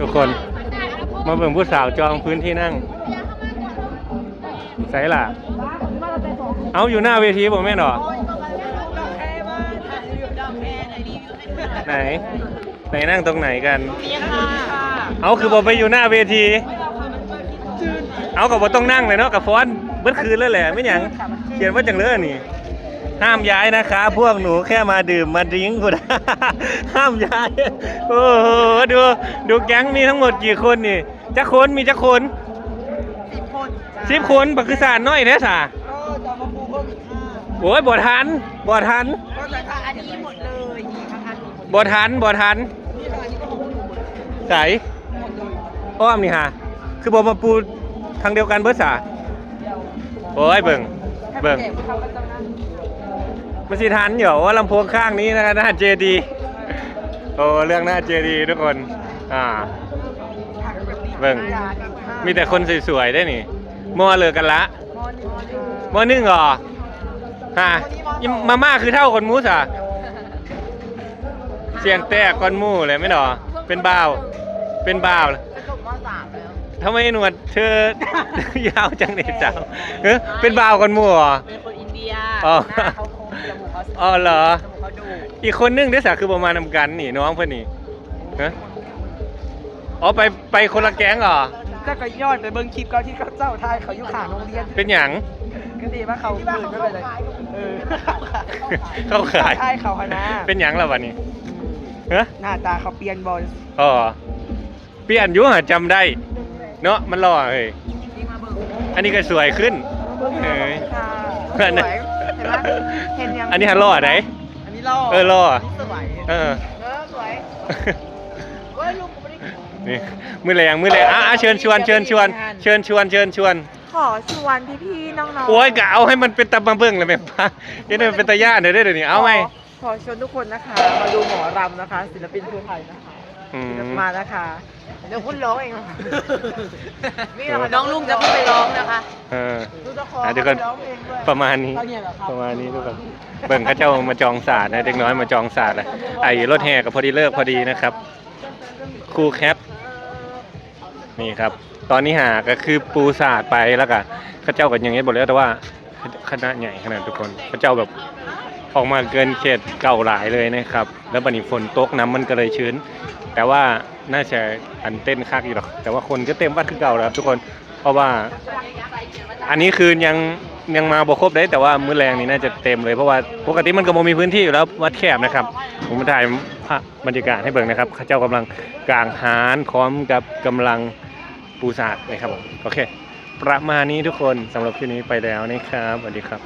ทุกคน มาเบิ่งผู้สาวจองพื้นที่นั่งใส่ล่ะ เอาอยู่หน้าเวทีผมแม่นเหรอไหน ไหนนั่งตรงไหนกัน เอาคือบอกไปอยู่หน้าเวที เอากับบอกต้องนั่งเลยเนาะกับฟอนต์เบิดคืนเลยแหละไม่หยังเขียนว่าจังเลยนี่ ห้ามย้ายนะคะ พวกหนูแค่มาดื่มมาดริ้งกูนะห้ามย้าย โอ้โหดูดูแก๊งมีทั้งหมดกี่คนนี่จะคนมีจะคนสิบคนสิบคนบักคือสารน้อยแท้สาก็จะมาปูเพิ่มอีกห้าโอ้ยบ่ทันบ่ทันก็จะทาอันนี้หมดเลยอีกพันหมดบ่ทันบ่ทันนี่ค่ะอันนี้ก็ของหนูหมดใสหมดเลยอ้อมนี่ฮะคือบ่มาปูทางเดียวกันเบิดสาโอ้ยเบิ่งเบิ่งแจกพวกเขาก็จะนั่ง มันสิทันอยู่ว่าลำโพงข้างนี้นะหน้าเจดีโอ้เรื่องหน้าเจดีทุกคน อ่าถักแบบนี้เบิ่งยาอีกห้ามีแต่คนสวยๆได้นี่มอเลยกันละมอหนึ่งค่ะมอหนึ่งเหรอฮะอิมาม่าคือเท่าคนมูสอะเสียงแตกคนมูเลยไม่หรอเป็นบ่าว เป็นบ่าวจะจบมสามแล้วทำไมหนวดเธอยาวจังเนี่ยจ้าวเอ้อเป็นบ่าวคนมูเหรอเป็นคนอินเดียอ๋อหน้าเขาคม จมูกเขาอ๋อเหรอ จมูกเขาดูอีกคนนึงได้สาคือประมาณนำกันนี่น้องเพื่อนนี่ฮะอ๋อไปไปคนละแก๊งเหรอก็ก็ย้อนไปเบิ่งคลิปเขาที่เขาเจ้าทายเขาอยู่ข้างโรงเรียนเป็นหยัง ก็ดีว่าเขาเกิดไม่เป็นไรเออเข้าขาย ทายเขาคณะเป็นหยังแล้ววันนี้ฮะหน้าตาเขาเปลี่ยนบอลอ๋อเปลี่ยนอยุ่หาจำได้ เนาะมันหล่อเฮ้ยนี่มาเบิ่งอันนี้ก็สวยขึ้นเอ้ยค่ะเพื่อนสนะวย เห็นไหมเห็นยังอันนี้ฮะหล่อไหน อันนี้หล่อเออหล่อ นนี้สวยเออ เออสวยเว้ยลูกกูไม่ได้นี่มือแรงมือแรงอะอะเชิญชวนเชิญชวนเชิญชวนเชิญชวนขอชวนพี่ๆน้องๆโอ้ยกะเอาให้มันเป็นตะบังเบิ้งเลยแม่ป้าเดี๋ยวนี้มันเป็นตะย่านเดี๋ยวได้เดี๋ยวนี้เอาไหมขขอชวนทุกคนนะคะ มาดูหมอรำนะคะ ศิลปินภูไทยนะคะ อืม มานะคะเดี๋ยวคุณร้องเองนะคะนี่นะคะน้องลุงจะพูดไปร้องนะคะเออ ดูตะคออะเดี๋ยวก่อน ร้องเองด้วยประมาณนี้ เอาเนี่ยเหรอครับประมาณนี้ทุกคนเบิ่งเขาเจ้ามาจองศาสตร์นะเด็กน้อยมาจองศาสตร์เลยไอ้รถแห่ก็พอดีเลิกพอดีนะครับครูแคปนี่ครับ ตอนนี้หาก็คือปูศาสตร์ไปแล้วก็เขาเจ้ากันอย่างนี้หมดแล้วแต่ว่าคณะใหญ่ขนาดทุกคนเขาเจ้าแบบ ออกมาเกินเขตเก่าหลายเลยนะครับ แล้วบัดนี้ฝนตกน้ำมันก็เลยชื้น แต่ว่าน่าจะอันเต้นคักอยู่หรอก แต่ว่าคนก็เต็มวัดคือเก่าแล้วครับทุกคน เพราะว่า อันนี้คือยังยังมาบ่ครบได้แต่ว่ามื้อแรงนี่น่าจะเต็มเลยเพราะว่าปกติมันก็บ่มีพื้นที่อยู่แล้ววัดแคบนะครับ ผมมาถ่ายภาพบรรยากาศให้เบิ่งนะครับเข้าเจ้ากำลังกางหารพร้อมกับกำลังปูสาดนะครับผมโอเค ประมาณนี้ทุกคนสำหรับคลิปนี้ไปแล้วนะครับสวัสดีครับ